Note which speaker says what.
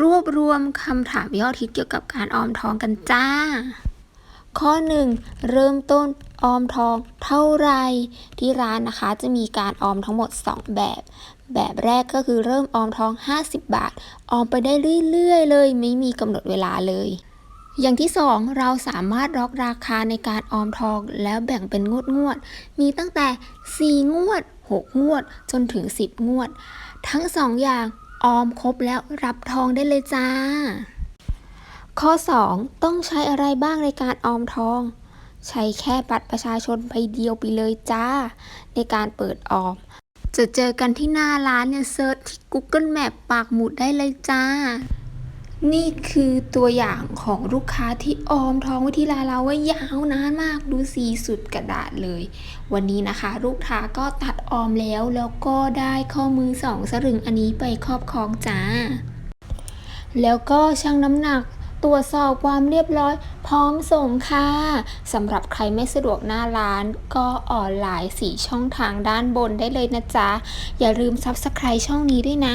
Speaker 1: รวบรวมคำถามยอดฮิตเกี่ยวกับการออมทองกันจ้า ข้อ 1 เริ่มต้นออมทองเท่าไร ที่ร้านนะคะจะมีการออมทั้งหมด 2 แบบ แบบแรกก็คือเริ่มออมทอง 50 บาท ออมไปได้เรื่อยๆ เลย ไม่มีกำหนดเวลาเลยอย่างที่ 2 เราสามารถล็อกราคาในการออมทองแล้วแบ่งเป็นงวดงวดๆมีตั้งแต่ 4 งวด 6 งวด จนถึง 10 งวด ทั้ง 2 อย่าง ออมครบแล้วรับทองได้เลยจ้า ข้อ 2 ต้องใช้อะไรบ้างในการออมทอง ใช้แค่บัตรประชาชนใบเดียวไปเลยจ้า ในการเปิดออม จะเจอกันที่หน้าร้านเนี่ยเซิร์ชที่ Google Map ปากหมุดได้เลยจ้า นี่คือตัวอย่างของลูกค้าที่ออมทองไว้ที่ร้านเราไว่ายาวนานมากดูสีสุดกระดาษเลย วันนี้นะคะ ลูกค้าก็ตัดออมแล้วแล้วก็ได้ข้อมือสองสลึงอันนี้ไปครอบครองจ้า แล้วก็ชั่งน้ำหนักตรวจสอบความเรียบร้อย พร้อมส่งค่ะสำหรับใครไม่สะดวกหน้าร้านก็ออนไลน์สี่ช่องทางด้านบนได้เลยนะจ๊ะ อย่าลืม Subscribe ช่องนี้ด้วยนะ